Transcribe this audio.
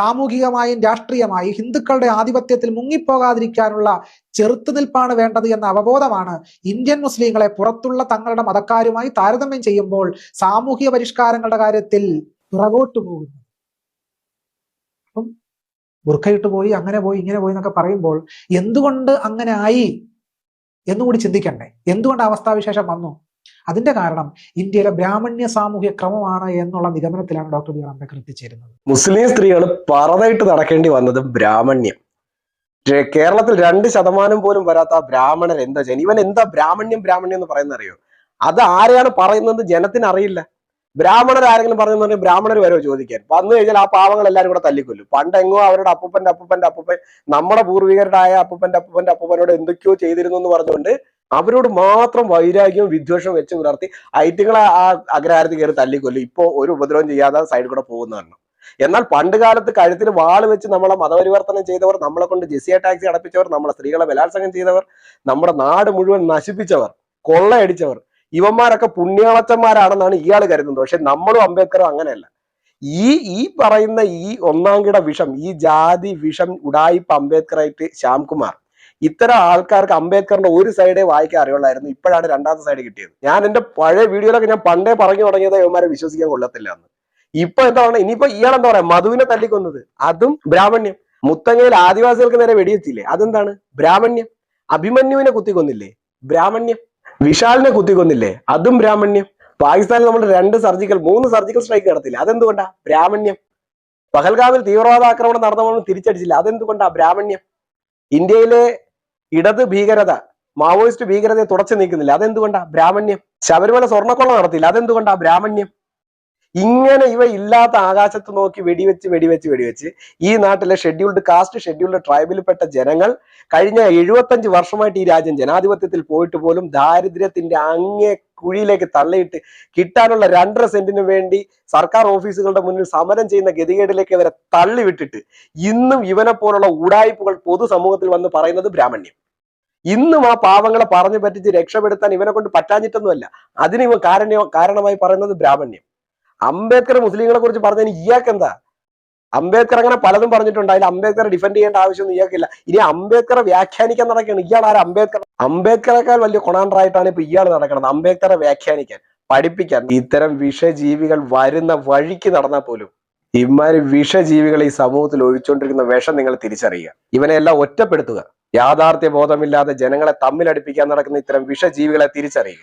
സാമൂഹികമായും രാഷ്ട്രീയമായും ഹിന്ദുക്കളുടെ ആധിപത്യത്തിൽ മുങ്ങിപ്പോകാതിരിക്കാനുള്ള ചെറുത്തുനിൽപ്പാണ് വേണ്ടത് എന്ന അവബോധമാണ് ഇന്ത്യൻ മുസ്ലിങ്ങളെ പുറത്തുള്ള തങ്ങളുടെ മതക്കാരുമായി താരതമ്യം ചെയ്യുമ്പോൾ സാമൂഹിക പരിഷ്കാരങ്ങളുടെ കാര്യത്തിൽ പുറകോട്ട് പോകുന്നത്. അപ്പം ബുർഖയിട്ട് പോയി അങ്ങനെ പോയി ഇങ്ങനെ പോയി എന്നൊക്കെ പറയുമ്പോൾ എന്തുകൊണ്ട് അങ്ങനെ ആയി എന്നുകൂടി ചിന്തിക്കണ്ടേ? എന്തുകൊണ്ട് അവസ്ഥാവിശേഷം വന്നു? അതിന്റെ കാരണം ഇന്ത്യയിലെ ബ്രാഹ്മണ്യ സാമൂഹ്യ ക്രമമാണ് എന്നുള്ള നിഗമനത്തിലാണ് ഡോക്ടർ ബി ആർ അംബേദ്കർ എത്തിച്ചേരുന്നത് മുസ്ലിം സ്ത്രീകൾ പറതായിട്ട് നടക്കേണ്ടി വന്നത് ബ്രാഹ്മണ്യം. കേരളത്തിൽ രണ്ട് ശതമാനം പോലും വരാത്ത ബ്രാഹ്മണർ എന്താ ചെയ്യുന്നത്? ഇവൻ എന്താ ബ്രാഹ്മണ്യം ബ്രാഹ്മണ്യം എന്ന് പറയുന്നത് അറിയോ അത് ആരെയാണ് പറയുന്നത് ജനത്തിന് അറിയില്ല. ബ്രാഹ്മണർ ആരെങ്കിലും പറഞ്ഞു ബ്രാഹ്മണർ വരോ ചോദിക്കാൻ? വന്നു കഴിഞ്ഞാൽ ആ പാവങ്ങൾ എല്ലാവരും കൂടെ തല്ലിക്കൊല്ലും. പണ്ടെങ്ങോ അവരുടെ അപ്പൂപ്പന്റെ അപ്പൂപ്പന്റെ അപ്പൂപ്പൻ നമ്മുടെ പൂർവികരുടെ ആയ അപ്പൂപ്പന്റെ അപ്പൂപ്പന്റെ അപ്പൂപ്പനോട് എന്തൊക്കെയോ ചെയ്തിരുന്നു എന്ന് പറഞ്ഞുകൊണ്ട് അവരോട് മാത്രം വൈരാഗ്യവും വിദ്വേഷവും വെച്ച് പുലർത്തി ഐറ്റുകളെ ആ അഗ്രഹാരത്തിൽ കയറി തല്ലിക്കൊല്ലും. ഇപ്പോ ഒരു ഉപദ്രവം ചെയ്യാതെ സൈഡിൽ കൂടെ പോകുന്നതാണ് എന്നാൽ പണ്ട് കാലത്ത് കഴുത്തിൽ വാൾ വെച്ച് നമ്മളെ മതപരിവർത്തനം ചെയ്തവർ നമ്മളെ കൊണ്ട് ജെസിയ ടാക്സി അടപ്പിച്ചവർ നമ്മളെ സ്ത്രീകളെ ബലാത്സംഗം ചെയ്തവർ നമ്മുടെ നാട് മുഴുവൻ നശിപ്പിച്ചവർ കൊള്ളയടിച്ചവർ ഇവന്മാരൊക്കെ പുണ്യാളച്ചന്മാരാണെന്നാണ് ഇയാൾ കരുതുന്നത്. പക്ഷെ നമ്മളും അംബേദ്കറും അങ്ങനെയല്ല. ഈ ഈ പറയുന്ന ഈ ഒന്നാം കിട വിഷം ഈ ജാതി വിഷം ഉടായിപ്പ് അംബേദ്കറായിട്ട് ശ്യാംകുമാർ ഇത്തരം ആൾക്കാർക്ക് അംബേദ്കറിന്റെ ഒരു സൈഡേ വായിക്കാൻ അറിയുള്ളായിരുന്നു ഇപ്പോഴാണ് രണ്ടാമത്തെ സൈഡ് കിട്ടിയത്. ഞാൻ എന്റെ പഴയ വീഡിയോയിലൊക്കെ ഞാൻ പണ്ടേ പറഞ്ഞു തുടങ്ങിയത് ഇവന്മാരെ വിശ്വസിക്കാൻ കൊള്ളത്തില്ല എന്ന്. ഇപ്പൊ എന്താ പറയുക ഇനിയിപ്പോ ഇയാൾ എന്താ പറയാ? മധുവിനെ തല്ലിക്കൊന്നത്. അതും ബ്രാഹ്മണ്യം. മുത്തങ്ങയിൽ ആദിവാസികൾക്ക് നേരെ വെടിയെത്തില്ലേ അതെന്താണ്? ബ്രാഹ്മണ്യം. അഭിമന്യുവിനെ കുത്തിക്കൊന്നില്ലേ? ബ്രാഹ്മണ്യം. വിശാലിനെ കുത്തിക്കൊന്നില്ലേ? അതും ബ്രാഹ്മണ്യം. പാകിസ്ഥാനിൽ നമ്മൾ രണ്ട് സർജിക്കൽ മൂന്ന് സർജിക്കൽ സ്ട്രൈക്ക് നടത്തില്ല അതെന്തുകൊണ്ടാ? ബ്രാഹ്മണ്യം. പഹൽഗാമിൽ തീവ്രവാദ ആക്രമണം നടന്നവണ്ണം തിരിച്ചടിച്ചില്ല. അതെന്തുകൊണ്ടാ? ബ്രാഹ്മണ്യം. ഇന്ത്യയിലെ ഇടത് ഭീകരത മാവോയിസ്റ്റ് ഭീകരതയെ തുടച്ചു നീക്കുന്നില്ല. അതെന്തുകൊണ്ടാ? ബ്രാഹ്മണ്യം. ശബരിമല സ്വർണക്കൊള്ള നടത്തില്ല അതെന്തുകൊണ്ടാ ബ്രാഹ്മണ്യം? ഇങ്ങനെ ഇവ ഇല്ലാത്ത ആകാശത്ത് നോക്കി വെടിവെച്ച് വെടിവെച്ച് വെടിവെച്ച് ഈ നാട്ടിലെ ഷെഡ്യൂൾഡ് കാസ്റ്റ് ഷെഡ്യൂൾഡ് ട്രൈബിൽപ്പെട്ട ജനങ്ങൾ കഴിഞ്ഞ എഴുപത്തഞ്ച് വർഷമായിട്ട് ഈ രാജ്യം ജനാധിപത്യത്തിൽ പോയിട്ട് പോലും ദാരിദ്ര്യത്തിന്റെ അങ്ങേ കുഴിയിലേക്ക് തള്ളിയിട്ട് കിട്ടാനുള്ള രണ്ടര സെന്റിന് വേണ്ടി സർക്കാർ ഓഫീസുകളുടെ മുന്നിൽ സമരം ചെയ്യുന്ന ഗതികേടിലേക്ക് ഇവരെ തള്ളിവിട്ടിട്ട് ഇന്നും ഇവനെ പോലുള്ള ഉടായ്പകൾ പൊതുസമൂഹത്തിൽ വന്ന് പറയുന്നത് ബ്രാഹ്മണ്യം. ഇന്നും ആ പാവങ്ങളെ പറഞ്ഞു പറ്റിച്ച് രക്ഷപ്പെടുത്താൻ ഇവനെ കൊണ്ട് പറ്റാഞ്ഞിട്ടൊന്നുമല്ല. അതിന് ഇവ കാരണ കാരണമായി പറയുന്നത് ബ്രാഹ്മണ്യം. അംബേദ്കർ മുസ്ലിങ്ങളെ കുറിച്ച് പറഞ്ഞതിന് ഇയാൾക്ക് എന്താ അംബേദ്കർ അങ്ങനെ പലതും പറഞ്ഞിട്ടുണ്ട്. അതിൽ അംബേദ്കറെ ഡിഫെൻഡ് ചെയ്യേണ്ട ആവശ്യമൊന്നും ഇയാൾക്കില്ല. ഇനി അംബേദ്കറെ വ്യാഖ്യാനിക്കാൻ നടക്കുകയാണ്. ഇയാൾ ആരാ? അംബേദ്കർ അംബേദ്കറേക്കാൾ വലിയ കൊണാണ്ടറായിട്ടാണ് ഇപ്പൊ ഇയാൾ നടക്കുന്നത്. അംബേദ്കറെ വ്യാഖ്യാനിക്കാൻ പഠിപ്പിക്കാൻ. ഇത്തരം വിഷജീവികൾ വരുന്ന വഴിക്ക് നടന്നാൽ പോലും ഇമാര് വിഷജീവികൾ ഈ സമൂഹത്തിൽ ഒഴിച്ചുകൊണ്ടിരിക്കുന്ന വിഷം നിങ്ങൾ തിരിച്ചറിയുക. ഇവനെ എല്ലാം ഒറ്റപ്പെടുത്തുക. യാഥാർത്ഥ്യ ബോധമില്ലാതെ ജനങ്ങളെ തമ്മിലടിപ്പിക്കാൻ നടക്കുന്ന ഇത്തരം വിഷജീവികളെ തിരിച്ചറിയുക.